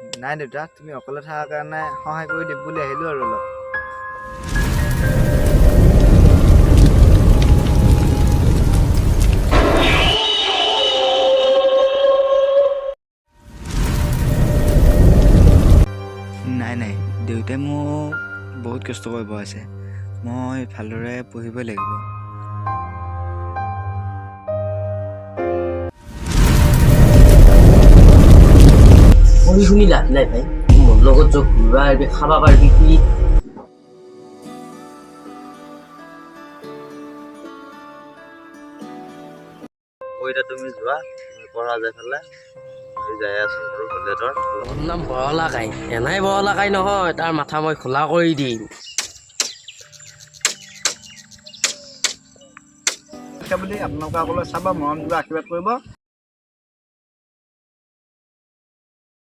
নাই দেউতা তুমি অকলে থকাৰ কাৰণে সহায় কৰি দিম বুলি আহিলোঁ আৰু অলপ। নাই নাই। দেউতাই মোক বহুত কষ্ট কৰিব আছে। মই ভালদৰে পঢ়িবই লাগিব। পঢ়ি শুনি লাভ নাই ভাই। মোৰ লগত য'ত ঘূৰিবা পাৰিবি খাবা পাৰিবি কি এতিয়া তুমি যোৱা পঢ়া যাই পেলাই যাই আছো আৰু কলেজৰ মোৰ নাম বৰলাকাই এনাই বৰলাকাই নহয় তাৰ মাথা মই খোলা কৰি দিম। বুলি আপোনালোকে সকলোৱে চাব মৰম দিব আশীৰ্বাদ কৰিব।